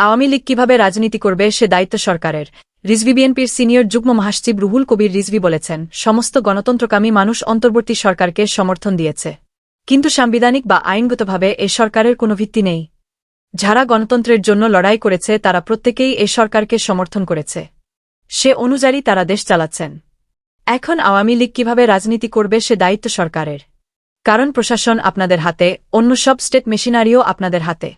আওয়ামী লীগ কীভাবে রাজনীতি করবে সে দায়িত্ব সরকারের। রিজভি বিএনপির সিনিয়র যুগ্ম মহাসচিব রুহুল কবির রিজভি বলেছেন, সমস্ত গণতন্ত্রকামী মানুষ অন্তর্বর্তী সরকারকে সমর্থন দিয়েছে। কিন্তু সাংবিধানিক বা আইনগতভাবে এ সরকারের কোনো ভিত্তি নেই। যারা গণতন্ত্রের জন্য লড়াই করেছে, তারা প্রত্যেকেই এ সরকারকে সমর্থন করেছে। সে অনুযায়ী তারা দেশ চালাচ্ছেন। এখন আওয়ামী লীগ কীভাবে রাজনীতি করবে সে দায়িত্ব সরকারের। কারণ প্রশাসন আপনাদের হাতে, অন্য সব স্টেট মেশিনারিও আপনাদের হাতে।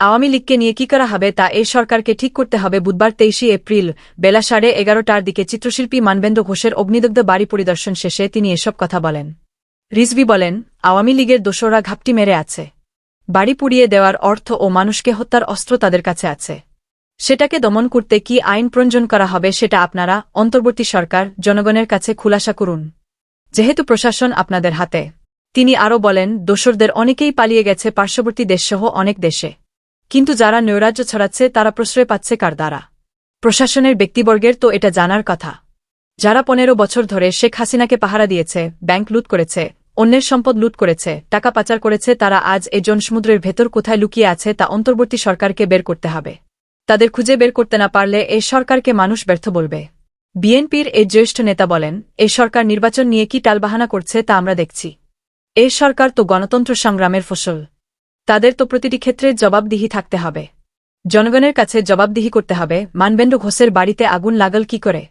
আওয়ামী লীগকে নিয়ে কি করা হবে তা এই সরকারকে ঠিক করতে হবে বুধবার তেইশে এপ্রিল, বেলা সাড়ে এগারোটার দিকে চিত্রশিল্পী মানবেন্দ্র ঘোষের অগ্নিদগ্ধ বাড়ি পরিদর্শন শেষে তিনি এসব কথা বলেন। রিজভি বলেন, আওয়ামী লীগের দোসরা ঘাপটি মেরে আছে। বাড়ি পুড়িয়ে দেওয়ার অর্থ ও মানুষকে হত্যার অস্ত্র তাদের কাছে আছে। সেটাকে দমন করতে কি আইন প্রয়োজন করা হবে সেটা আপনারা, অন্তর্বর্তী সরকার, জনগণের কাছে খুলাসা করুন। যেহেতু প্রশাসন আপনাদের হাতে। তিনি আরও বলেন, দোসরদের অনেকেই পালিয়ে গেছে পার্শ্ববর্তী দেশসহ অনেক দেশে। কিন্তু যারা নৈরাজ্য ছড়াচ্ছে, তারা প্রশ্রয় পাচ্ছে কার দ্বারা? প্রশাসনের ব্যক্তিবর্গের তো এটা জানার কথা। যারা পনেরো বছর ধরে শেখ হাসিনাকে পাহারা দিয়েছে, ব্যাংক লুট করেছে, অন্যের সম্পদ লুট করেছে, টাকা পাচার করেছে, তারা আজ এই জনসমুদ্রের ভেতর কোথায় লুকিয়ে আছে তা অন্তর্বর্তী সরকারকে বের করতে হবে। তাদের খুঁজে বের করতে না পারলে এই সরকারকে মানুষ ব্যর্থ বলবে। বিএনপির এই জ্যেষ্ঠ নেতা বলেন এই সরকার নির্বাচন নিয়ে কি টালবাহানা করছে তা আমরা দেখছি। এই সরকার তো গণতন্ত্র সংগ্রামের ফসল। তাদের তো প্রতিটি ক্ষেত্রে জবাবদিহি থাকতে হবে। জনগণের কাছে জবাবদিহি করতে হবে। মানবেন্দ্র ঘোষের বাড়িতে আগুন লাগাল কি করে?